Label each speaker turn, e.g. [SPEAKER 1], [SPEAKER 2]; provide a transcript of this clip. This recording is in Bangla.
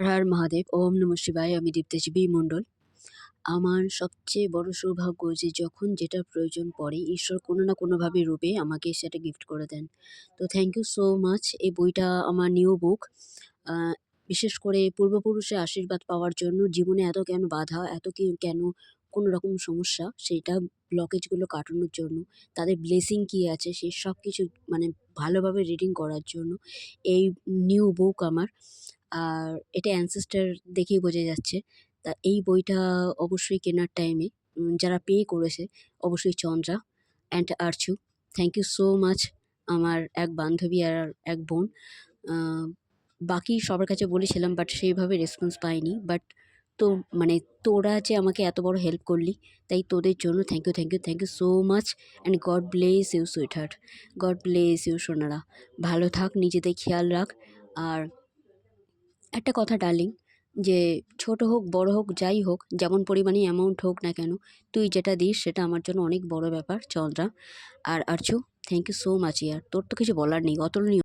[SPEAKER 1] হর মহাদেব, ওম নম শিবায়, আমি দীপ্তেশ মণ্ডল। আমার সবচেয়ে বড় সৌভাগ্য যে যখন যেটা প্রয়োজন পড়ে, ঈশ্বর কোনো না কোনোভাবে রূপে আমাকে সেটা গিফট করে দেন। তো থ্যাংক ইউ সো মাচ এই বইটা আমার নিউ বুক বিশেষ করে পূর্বপুরুষের আশীর্বাদ পাওয়ার জন্য জীবনে এত কেন বাধা, এত কি কেন কোনো রকম সমস্যা, সেটা ব্লকেজগুলো কাটানোর জন্য, তাদের ব্লেসিং কী আছে সেই সব কিছু মানে ভালোভাবে রিডিং করার জন্য, এই নিউ বুক আমার। আর এটা অ্যানসেস্টার দেখেই বোঝা যাচ্ছে। তা এই বইটা অবশ্যই কেনার টাইমে যারা পে করেছে, অবশ্যই Chandra and Archu. Thank you so much আমার এক বান্ধবী আর এক বোন। বাকি সবার কাছে বলেছিলাম বাট সেইভাবে রেসপন্স পাইনি। বাট তো মানে তোরা যে আমাকে এত বড় হেল্প করলি, তাই তোদের জন্য thank you thank you thank you so much and God bless you sweetheart God bless you Sonara. ভালো থাক, নিজেদের খেয়াল রাখ। আর একটা কথা ডার্লিং, যে ছোট হোক, বড় হোক, যাই হোক, যেমন পরিমাণে অ্যামাউন্ট হোক না কেন, তুই যেটা দিস সেটা আমার জন্য অনেক বড় ব্যাপার চন্দ্রা আর Archu thank you so much ইয়ার। তোর তো কিছু বলার নেই, অতুলনীয়।